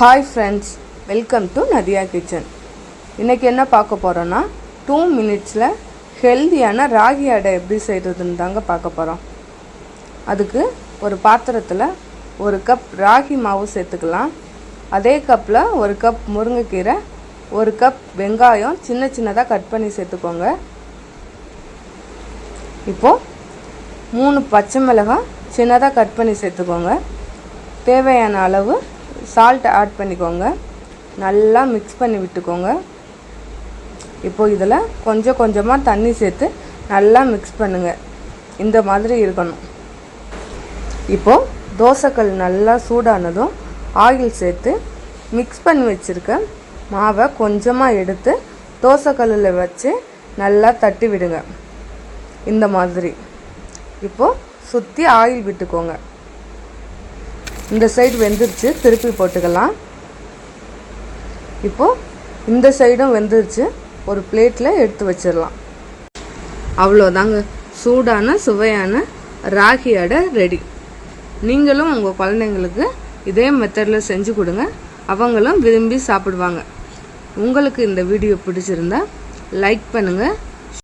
Hi friends welcome to Nadiya kitchen இன்றைக்கி என்ன பார்க்க போகிறோன்னா டூ மினிட்ஸில் ஹெல்தியான ராகி அடை எப்படி செய்கிறதுன்னு தாங்க பார்க்க போகிறோம் அதுக்கு ஒரு பாத்திரத்தில் ஒரு கப் ராகி மாவு சேர்த்துக்கலாம். அதே கப்பில் ஒரு கப் முருங்கைக்கீரை ஒரு கப் வெங்காயம் சின்ன சின்னதாக கட் பண்ணி சேர்த்துக்கோங்க. இப்போது மூணு பச்சை மிளகாய் சின்னதாக கட் பண்ணி சேர்த்துக்கோங்க. தேவையான அளவு சால்ட் ஆட் பண்ணிக்கோங்க. நல்லா மிக்ஸ் பண்ணி விட்டுக்கோங்க. இப்போ இதில் கொஞ்சம் கொஞ்சமாக தண்ணி சேர்த்து நல்லா மிக்ஸ் பண்ணுங்கள் இந்த மாதிரி இருக்கணும். இப்போது தோசைக்கல் நல்லா சூடானதும் ஆயில் சேர்த்து மிக்ஸ் பண்ணி வச்சுருக்க மாவை கொஞ்சமாக எடுத்து தோசைக்கல்லில் வச்சு நல்லா தட்டி விடுங்க. இந்த மாதிரி. இப்போது சுற்றி ஆயில் விட்டுக்கோங்க. இந்த சைடு வெந்துருச்சு. திருப்பி போட்டுக்கலாம். இப்போது இந்த சைடும் வெந்துருச்சு. ஒரு பிளேட்டில் எடுத்து வச்சிடலாம். அவ்வளோதாங்க. சூடான சுவையான ராகி அடை ரெடி நீங்களும் உங்கள் குழந்தைங்களுக்கு இதே மெத்தடில் செஞ்சு கொடுங்க. அவங்களும் விரும்பி சாப்பிடுவாங்க. உங்களுக்கு இந்த வீடியோ பிடிச்சிருந்தா லைக் பண்ணுங்கள்